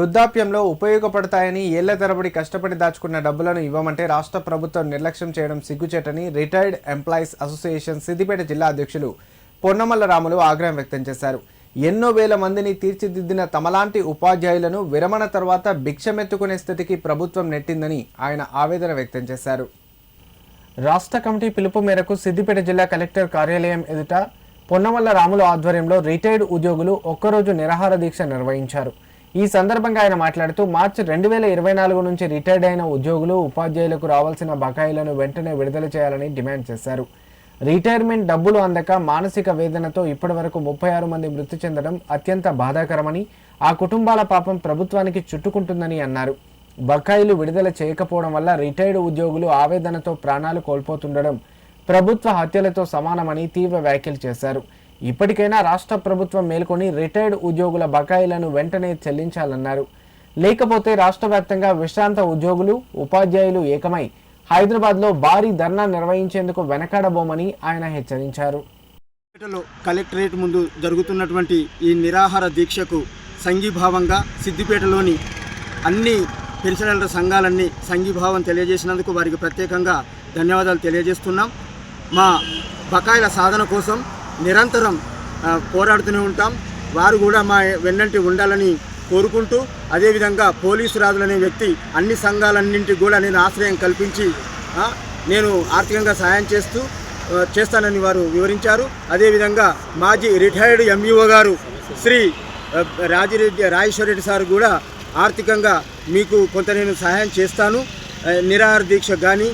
వృద్ధాప్యంలో ఉపయోగపడతాయని ఏళ్ళ తరబడి కష్టపడి దాచుకున్న డబ్బులను ఇవ్వమంటే రాష్ట్ర ప్రభుత్వం నిర్లక్ష్యం చేయడం సిగ్గుచేటని రిటైర్డ్ ఎంప్లాయీస్ అసోసియేషన్ సిద్దిపేట జిల్లా అధ్యక్షులు పొన్నమల్ల రాములు ఆగ్రహం వ్యక్తం చేశారు. ఎన్నో వేల మందిని తీర్చిదిద్దిన తమలాంటి ఉపాధ్యాయులను విరమణ తర్వాత భిక్షమెత్తుకునే స్థితికి ప్రభుత్వం నెట్టిందని ఆయన ఆవేదన వ్యక్తం చేశారు. రాష్ట్ర కమిటీ పిలుపు మేరకు సిద్దిపేట జిల్లా కలెక్టర్ కార్యాలయం ఎదుట పొన్నమల్ల రాములు ఆధ్వర్యంలో రిటైర్డ్ ఉద్యోగులు ఒక్కరోజు నిరాహార దీక్ష నిర్వహించారు. ఈ సందర్భంగా ఆయన మాట్లాడుతూ మార్చి రెండు వేల ఇరవై నాలుగు నుంచి రిటైర్డ్ అయిన ఉద్యోగులు ఉపాధ్యాయులకు రావాల్సిన బకాయిలను వెంటనే విడుదల చేయాలని డిమాండ్ చేశారు. రిటైర్మెంట్ డబ్బులు అందక మానసిక వేదనతో ఇప్పటివరకు ముప్పై ఆరు మంది మృతి చెందడం అత్యంత బాధాకరమని ఆ కుటుంబాల పాపం ప్రభుత్వానికి చుట్టుకుంటుందని అన్నారు. బకాయిలు విడుదల చేయకపోవడం వల్ల రిటైర్డ్ ఉద్యోగులు ఆవేదనతో ప్రాణాలు కోల్పోతుండడం ప్రభుత్వ హత్యలతో సమానమని తీవ్ర వ్యాఖ్యలు చేశారు. ఇప్పటికైనా రాష్ట్ర ప్రభుత్వం మేల్కొని రిటైర్డ్ ఉద్యోగుల బకాయిలను వెంటనే చెల్లించాలన్నారు. లేకపోతే రాష్ట్ర వ్యాప్తంగా విశ్రాంత ఉద్యోగులు ఉపాధ్యాయులు ఏకమై హైదరాబాద్లో భారీ ధర్నా నిర్వహించేందుకు వెనకాడబోమని ఆయన హెచ్చరించారు. కలెక్టరేట్ ముందు జరుగుతున్నటువంటి ఈ నిరాహార దీక్షకు సంఘీభావంగా సిద్దిపేటలోని అన్ని పెన్షనర్ల సంఘాలన్నీ సంఘీభావం తెలియజేసినందుకు వారికి ప్రత్యేకంగా ధన్యవాదాలు తెలియజేస్తున్నాం. మా బకాయిల సాధన కోసం నిరంతరం పోరాడుతూనే ఉంటాం. వారు కూడా మా వెన్నంటి ఉండాలని కోరుకుంటూ అదేవిధంగా పోలీసు రాజులు అనే వ్యక్తి అన్ని సంఘాలన్నింటికి కూడా నేను ఆశ్రయం కల్పించి నేను ఆర్థికంగా సహాయం చేస్తూ చేస్తానని వారు వివరించారు. అదేవిధంగా మాజీ రిటైర్డ్ ఎంఈఓ గారు శ్రీ ఆ, రాజిరెడ్డి రాజేశ్వరరెడ్డి సార్ కూడా ఆర్థికంగా మీకు కొంత నేను సహాయం చేస్తాను. నిరాహార దీక్ష కానీ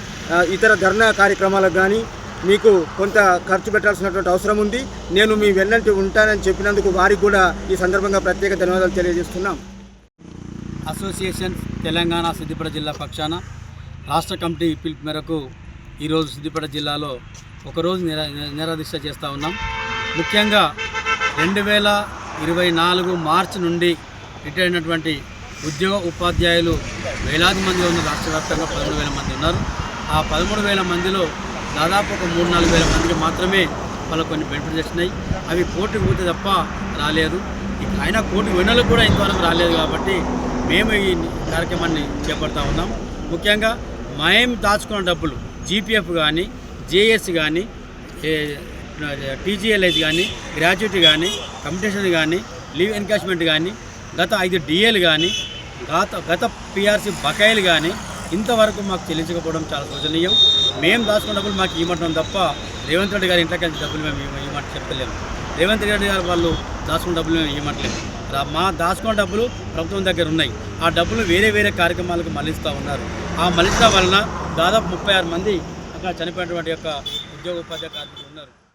ఇతర ధర్నా కార్యక్రమాలకు కానీ మీకు కొంత ఖర్చు పెట్టాల్సినటువంటి అవసరం ఉంది. నేను మీ వెన్నంటి ఉంటానని చెప్పినందుకు వారికి కూడా ఈ సందర్భంగా ప్రత్యేక ధన్యవాదాలు తెలియజేస్తున్నాం. అసోసియేషన్ తెలంగాణ సిద్దిపేట జిల్లా పక్షాన రాష్ట్ర కమిటీ పిలుపు మేరకు ఈరోజు సిద్దిపేట జిల్లాలో ఒకరోజు నిరా నిరాదీక్ష చేస్తూ ఉన్నాం. ముఖ్యంగా రెండు వేల ఇరవై నాలుగు మార్చి నుండి రిటైర్ అయినటువంటి ఉద్యోగ ఉపాధ్యాయులు వేలాది మంది ఉన్న రాష్ట్ర వ్యాప్తంగా పదమూడు వేల మంది ఉన్నారు. ఆ పదమూడు వేల మందిలో దాదాపు ఒక మూడు నాలుగు వేల మందికి మాత్రమే వాళ్ళకు కొన్ని బెనిఫిట్స్ వచ్చినాయి. అవి కోర్టుకు పోతే తప్ప రాలేదు. ఇక అయినా కోర్టు వినలు కూడా ఇంతవరకు రాలేదు కాబట్టి మేము ఈ కార్యక్రమాన్ని చేపడతా ఉన్నాం. ముఖ్యంగా మేము దాచుకున్న డబ్బులు జీపీఎఫ్ కానీ జేఎస్ కానీ టీజీఎల్ఐస్ కానీ గ్రాడ్యుయేట్ కానీ కంపిటీషన్ కానీ లీవ్ ఎన్కాష్మెంట్ కానీ గత ఐదు డిఏలు కానీ గత గత పిఆర్సీ బకాయిలు కానీ ఇంతవరకు మాకు చెల్లించకపోవడం చాలా శోచనీయం. మేము దాచుకున్న డబ్బులు మాకు ఇవ్వటం తప్ప రేవంత్ రెడ్డి గారి ఇంట్లోకి వెళ్ళి డబ్బులు మేము ఇవ్వ- ఇవ్వమంటే చెప్పలేము. రేవంత్ రెడ్డి గారు వాళ్ళు దాచుకున్న డబ్బులు మేము ఇవ్వట్లేము మా దాచుకున్న డబ్బులు ప్రభుత్వం దగ్గర ఉన్నాయి. ఆ డబ్బులు వేరే వేరే కార్యక్రమాలకు మళ్ళిస్తూ ఉన్నారు. ఆ మళ్ళించడం వలన దాదాపు ముప్పై ఆరు మంది అక్కడ చనిపోయినటువంటి యొక్క ఉద్యోగ ఉపాధ్యాయ కార్మికులు ఉన్నారు.